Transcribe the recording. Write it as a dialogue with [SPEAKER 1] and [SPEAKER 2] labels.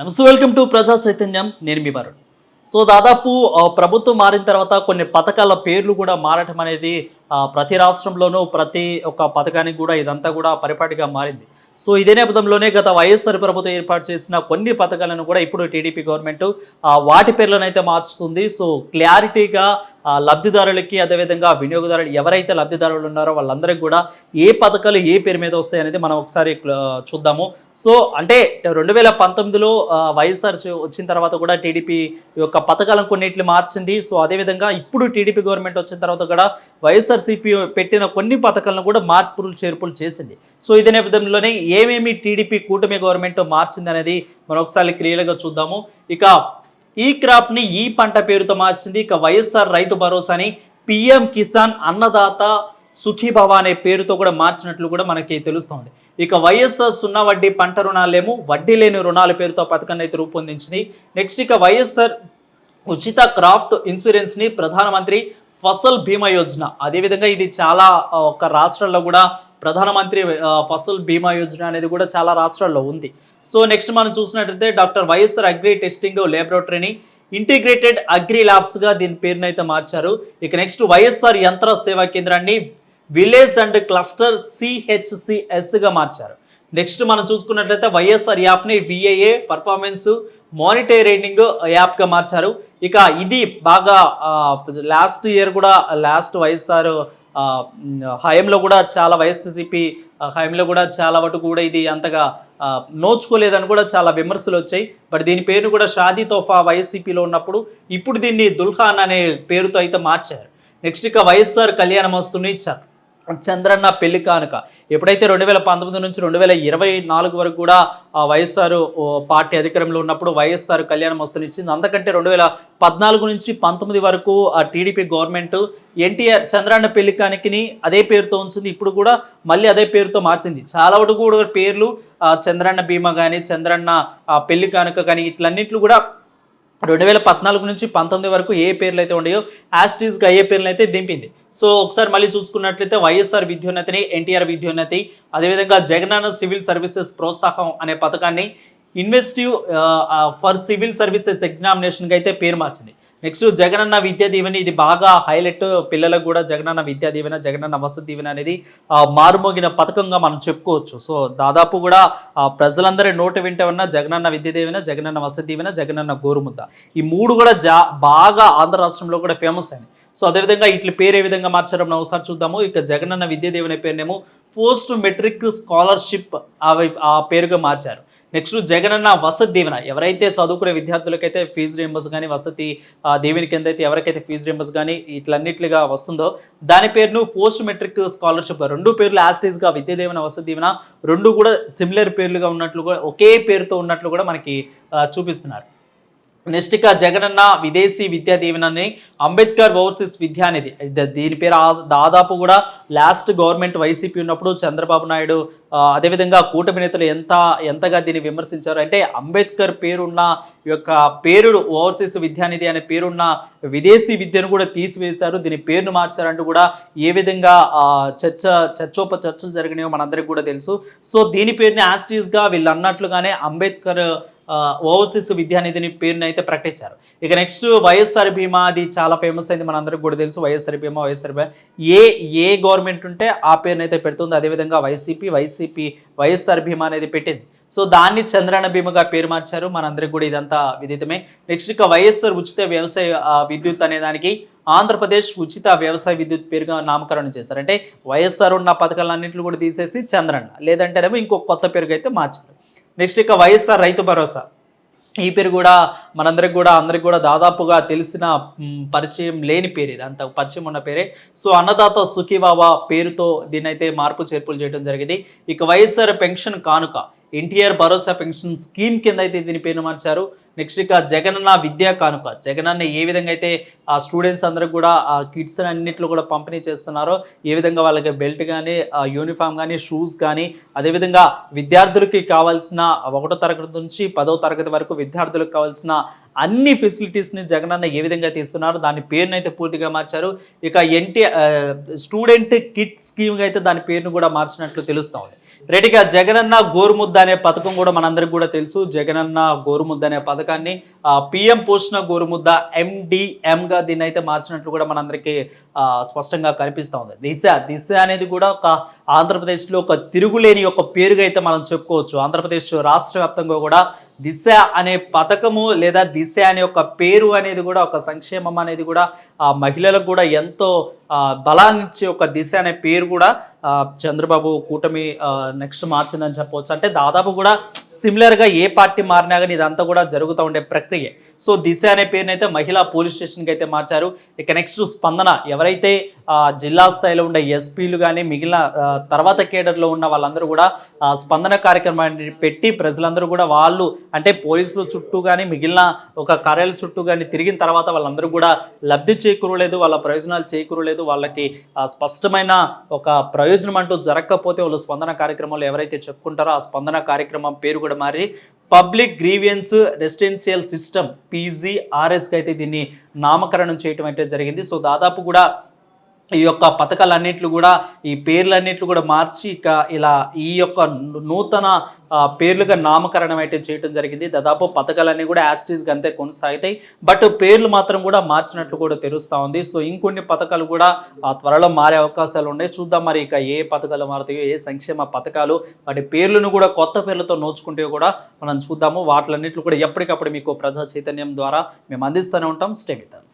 [SPEAKER 1] నమస్తే welcome to ప్రజా చైతన్యం. నేను మీ వరుణ్. సో దాదాపు ప్రభుత్వం మారిన తర్వాత కొన్ని పథకాల పేర్లు కూడా మారటం అనేది ప్రతి రాష్ట్రంలోనూ ప్రతి ఒక్క పథకానికి కూడా ఇదంతా కూడా పరిపాటిగా మారింది. సో ఇదే నేపథ్యంలోనే గత వైఎస్ఆర్ ప్రభుత్వం ఏర్పాటు చేసిన కొన్ని పథకాలను కూడా ఇప్పుడు టీడీపీ గవర్నమెంట్ వాటి పేర్లను అయితే మార్చుతుంది. సో క్లారిటీగా లబ్ధిదారులకి అదేవిధంగా వినియోగదారులు ఎవరైతే లబ్ధిదారులు ఉన్నారో వాళ్ళందరికీ కూడా ఏ పథకాలు ఏ పేరు మీద వస్తాయి అనేది మనం ఒకసారి చూద్దాము. సో అంటే రెండు వేల పంతొమ్మిదిలో వైఎస్ఆర్ వచ్చిన తర్వాత కూడా టీడీపీ యొక్క పథకాలను కొన్నిటిని మార్చింది. సో అదేవిధంగా ఇప్పుడు టీడీపీ గవర్నమెంట్ వచ్చిన తర్వాత కూడా వైఎస్ఆర్సీపీ పెట్టిన కొన్ని పథకాలను కూడా మార్పులు చేర్పులు చేసింది. సో ఇదే నేపథ్యంలోనే ఏమేమి టీడీపీ కూటమి గవర్నమెంట్ మార్చింది అనేది మనం ఒకసారి క్లియర్గా చూద్దాము. ఇక ఈ క్రాప్ని ఈ పంట పేరుతో మార్చింది. ఇక వైఎస్ఆర్ రైతు భరోసాని పిఎం కిసాన్ అన్నదాత సుఖీభవ అనే పేరుతో కూడా మార్చినట్లు కూడా మనకి తెలుస్తోంది. ఇక వైఎస్ఆర్ సున్నా వడ్డీ పంట రుణాలేమో వడ్డీ లేని రుణాల పేరుతో పథకాన్ని అయితే రూపొందించింది. నెక్స్ట్ ఇక వైఎస్ఆర్ ఉచిత క్రాఫ్ట్ ఇన్సూరెన్స్ని ప్రధానమంత్రి ఫసల్ బీమా యోజన. అదేవిధంగా ఇది చాలా ఒక రాష్ట్రాల్లో కూడా ప్రధానమంత్రి ఫసల్ బీమా యోజన అనేది కూడా చాలా రాష్ట్రాల్లో ఉంది. సో నెక్స్ట్ మనం చూసినట్టయితే డాక్టర్ వైఎస్ఆర్ అగ్రి టెస్టింగ్ ల్యాబొరేటరీని ఇంటిగ్రేటెడ్ అగ్రి ల్యాబ్స్గా దీని పేరును అయితే మార్చారు. ఇక నెక్స్ట్ వైఎస్ఆర్ యంత్ర సేవా కేంద్రాన్ని విలేజ్ అండ్ క్లస్టర్ సిహెచ్సిఎస్గా మార్చారు. నెక్స్ట్ మనం చూసుకున్నట్లయితే వైఎస్ఆర్ యాప్ని విఏఏ పర్ఫార్మెన్స్ మానిటరింగ్ యాప్గా మార్చారు. ఇక ఇది బాగా లాస్ట్ ఇయర్ కూడా లాస్ట్ వైఎస్ఆర్ హయంలో హయాంలో కూడా చాలా వైఎస్సీపీ హయంలో కూడా చాలా వరకు కూడా ఇది అంతగా నోచుకోలేదని కూడా చాలా విమర్శలు వచ్చాయి. బట్ దీని పేరు కూడా షాదీ తోఫా వైఎస్సీపీలో ఉన్నప్పుడు ఇప్పుడు దీన్ని దుల్హాన్ అనే పేరుతో అయితే మార్చారు. నెక్స్ట్ ఇక వైఎస్ఆర్ కళ్యాణం వస్తుంది ఇచ్చారు చంద్రన్న పెళ్ళి కానుక. ఎప్పుడైతే రెండు వేల పంతొమ్మిది నుంచి రెండు వేల ఇరవై నాలుగు వరకు కూడా ఆ వైఎస్ఆర్ ఓ, పార్టీ అధికారంలో ఉన్నప్పుడు వైఎస్ఆర్ కళ్యాణ మస్తుని ఇచ్చింది అందుకంటే రెండు వేల పద్నాలుగు నుంచి పంతొమ్మిది వరకు ఆ టీడీపీ గవర్నమెంట్ ఎన్టీఆర్ చంద్రన్న పెళ్ళి కానుకని అదే పేరుతో ఉంచింది. ఇప్పుడు కూడా మళ్ళీ అదే పేరుతో మార్చింది. చాలా వరకు కూడా పేర్లు చంద్రన్న బీమా కానీ చంద్రన్న పెళ్ళి కానుక కానీ ఇట్లన్నిట్లు కూడా రెండు వేల పద్నాలుగు నుంచి పంతొమ్మిది వరకు ఏ పేర్లు అయితే ఉన్నాయో యాస్టీస్గా అయ్యే పేర్లు అయితే దింపింది. సో ఒకసారి మళ్ళీ చూసుకున్నట్లయితే వైఎస్ఆర్ విద్యోన్నతిని ఎన్టీఆర్ విద్యోన్నతి అదేవిధంగా జగనన్న సివిల్ సర్వీసెస్ ప్రోత్సాహం అనే పథకాన్ని ఇన్వెస్టివ్ ఫర్ సివిల్ సర్వీసెస్ ఎగ్జామినేషన్గా అయితే పేరు మార్చింది. నెక్స్ట్ జగనన్న విద్యా దీవెన ఇది బాగా హైలైట్. పిల్లలకు కూడా జగనన్న విద్యా దీవెన జగనన్న వసతి దీవెన అనేది మారుమోగిన పథకంగా మనం చెప్పుకోవచ్చు. సో దాదాపు కూడా ప్రజలందరి నోటి వింటే ఉన్న జగనన్న విద్యా దీవెన జగనన్న వసతి దీవెన జగనన్న గోరుముద్ద. ఈ మూడు కూడా జా బాగా ఆంధ్ర రాష్ట్రంలో కూడా ఫేమస్ అయింది సో అదేవిధంగా ఇట్ల పేరు ఏ విధంగా మార్చారో మనం ఒకసారి చూద్దాము. ఇక జగనన్న విద్యా దీవెన పేరునేమో పోస్ట్ మెట్రిక్ స్కాలర్షిప్ ఆ పేరుగా మార్చారు. నెక్స్ట్ జగనన్న వసతి దీవెన. ఎవరైతే చదువుకునే విద్యార్థులకైతే ఫీజు రింబర్స్ కానీ వసతి దీవెన కింద అయితే ఎవరికైతే ఫీజు రింబర్స్ కానీ ఇట్లన్నిట్లుగా వస్తుందో దాని పేరును పోస్ట్ మెట్రిక్ స్కాలర్షిప్ రెండు పేర్లు యాస్టీస్గా విద్యా దీవెన వసతి దీవెన రెండు కూడా సిమిలర్ పేర్లుగా ఉన్నట్లు కూడా ఒకే పేరుతో ఉన్నట్లు కూడా మనకి చూపిస్తున్నారు. నెక్స్ట్ ఇక జగనన్న విదేశీ విద్యా దీవెనని అంబేద్కర్ ఓవర్సీస్ విద్యానిధి దీని పేరు దాదాపు కూడా లాస్ట్ గవర్నమెంట్ వైసీపీ ఉన్నప్పుడు చంద్రబాబు నాయుడు అదేవిధంగా కూటమి నేతలు ఎంత ఎంతగా దీన్ని విమర్శించారు అంటే అంబేద్కర్ పేరున్న ఈ యొక్క పేరు ఓవర్సీస్ విద్యానిధి అనే పేరున్న విదేశీ విద్యను కూడా తీసివేశారు. దీని పేరును మార్చారంటూ కూడా ఏ విధంగా చర్చ చర్చోప చర్చలు జరిగినాయో మనందరికీ కూడా తెలుసు. సో దీని పేరుని యాస్టీస్గా వీళ్ళు అన్నట్లుగానే అంబేద్కర్ ఓవర్సీస్ విద్యానిధిని పేరుని అయితే ప్రకటించారు. ఇక నెక్స్ట్ వైఎస్ఆర్ బీమా అది చాలా ఫేమస్ అయింది. మనందరికి కూడా తెలుసు వైఎస్ఆర్ బీమా వైఎస్ఆర్ బీమా ఏ ఏ గవర్నమెంట్ ఉంటే ఆ పేరుని అయితే పెడుతుంది. అదేవిధంగా వైసీపీ వైసీపీ వైఎస్ఆర్ బీమా అనేది పెట్టింది. సో దాన్ని చంద్రాన భీమగా పేరు మార్చారు. మనందరికి కూడా ఇదంతా విదితమే. నెక్స్ట్ ఇక వైఎస్ఆర్ ఉచిత వ్యవసాయ విద్యుత్ అనే దానికి ఆంధ్రప్రదేశ్ ఉచిత వ్యవసాయ విద్యుత్ పేరుగా నామకరణం చేశారు. అంటే వైఎస్ఆర్ ఉన్న పథకాలన్నింటిని కూడా తీసేసి చంద్రన్న లేదంటేనేమో ఇంకొక కొత్త పేరుగా అయితే మార్చారు. నెక్స్ట్ ఇక వైఎస్ఆర్ రైతు భరోసా. ఈ పేరు కూడా మనందరికి కూడా అందరికి కూడా దాదాపుగా తెలిసిన పరిచయం లేని పేరు ఇది. అంత పరిచయం ఉన్న పేరే. సో అన్నదాత సుఖీబాబా పేరుతో దీన్ని అయితే మార్పు చేర్పులు చేయడం జరిగింది. ఇక వైఎస్ఆర్ పెన్షన్ కానుక ఎన్టీఆర్ భరోసా పెన్షన్ స్కీమ్ కింద అయితే దీని పేరు మార్చారు. నెక్స్ట్ ఇక జగనన్న విద్యా కానుక. జగనన్న ఏ విధంగా అయితే ఆ స్టూడెంట్స్ అందరికి కూడా ఆ కిట్స్ అన్నింటిలో కూడా పంపిణీ చేస్తున్నారో ఏ విధంగా వాళ్ళకి బెల్ట్ కానీ యూనిఫామ్ కానీ షూస్ కానీ అదేవిధంగా విద్యార్థులకి కావాల్సిన ఒకటో తరగతి నుంచి పదో తరగతి వరకు విద్యార్థులకు కావాల్సిన అన్ని ఫెసిలిటీస్ని జగనన్న ఏ విధంగా తీస్తున్నారు దాని పేరును అయితే పూర్తిగా మార్చారు. ఇక ఎన్టీ స్టూడెంట్ కిట్ స్కీమ్గా అయితే దాని పేరును కూడా మార్చినట్లు తెలుస్తూ ఉంది. రెడ్డిగా జగనన్న గోరుముద్ద అనే పథకం కూడా మనందరికి కూడా తెలుసు. జగనన్న గోరుముద్ద అనే పథకాన్ని పిఎం పోషణ గోరుముద్ద ఎండిఎంగా గా దీన్ని అయితే మార్చినట్లు కూడా మనందరికీ స్పష్టంగా కనిపిస్తూ ఉంది. దిశ దిశ అనేది కూడా ఒక ఆంధ్రప్రదేశ్లో ఒక తిరుగులేని ఒక పేరుగా అయితే మనం చెప్పుకోవచ్చు. ఆంధ్రప్రదేశ్ రాష్ట్ర వ్యాప్తంగా కూడా దిశ అనే పథకము లేదా దిశ అనే ఒక పేరు అనేది కూడా ఒక సంక్షేమం అనేది కూడా ఆ మహిళలకు కూడా ఎంతో బలాన్నిచ్చే ఒక దిశ అనే పేరు కూడా చంద్రబాబు కూటమి నెక్స్ట్ మార్చిందని చెప్పవచ్చు. అంటే దాదాపు కూడా సిమిలర్గా ఏ పార్టీ మారినా కానీ ఇదంతా కూడా జరుగుతూ ఉండే ప్రక్రియ. సో దిశ అనే పేరునైతే మహిళా పోలీస్ స్టేషన్కి అయితే మార్చారు. ఇక నెక్స్ట్ స్పందన ఎవరైతే జిల్లా స్థాయిలో ఉండే ఎస్పీలు కానీ మిగిలిన తర్వాత కేడర్లో ఉన్న వాళ్ళందరూ కూడా స్పందన కార్యక్రమాన్ని పెట్టి ప్రజలందరూ కూడా వాళ్ళు అంటే పోలీసులు చుట్టూ కానీ మిగిలిన ఒక కార్యాలయ చుట్టూ కానీ తిరిగిన తర్వాత వాళ్ళందరూ కూడా లబ్ధి చేకూరలేదు వాళ్ళ ప్రయోజనాలు చేకూరలేదు వాళ్ళకి స్పష్టమైన ఒక ప్రయోజనం అంటూ జరగకపోతే వాళ్ళు స్పందన కార్యక్రమంలో ఎవరైతే చెప్పుకుంటారో ఆ స్పందన కార్యక్రమం పేరు కూడా మారి పబ్లిక్ గ్రీవియన్స్ రెసిడెన్షియల్ సిస్టమ్ పీజీఆర్ఎస్కి అయితే దీన్ని నామకరణం చేయటం అయితే జరిగింది. సో దాదాపు కూడా ఈ యొక్క పథకాలన్నింటిలో కూడా ఈ పేర్లన్నింటిలో కూడా మార్చి ఇక ఇలా ఈ యొక్క నూతన పేర్లుగా నామకరణం అయితే చేయడం జరిగింది. దాదాపు పథకాలన్నీ కూడా యాస్టీస్గా అంతే కొనసాగుతాయి. బట్ పేర్లు మాత్రం కూడా మార్చినట్లు కూడా తెలుస్తూ ఉంది. సో ఇంకొన్ని పథకాలు కూడా ఆ, త్వరలో మారే అవకాశాలు ఉన్నాయి. చూద్దాం మరి ఇక ఏ పథకాలు మారుతాయో ఏ సంక్షేమ పథకాలు వాటి పేర్లను కూడా కొత్త పేర్లతో నోచుకుంటే కూడా మనం చూద్దాము. వాటిలన్నింటిలో కూడా ఎప్పటికప్పుడు మీకు ప్రజా చైతన్యం ద్వారా మేము అందిస్తూనే ఉంటాం. స్టేమితన్స్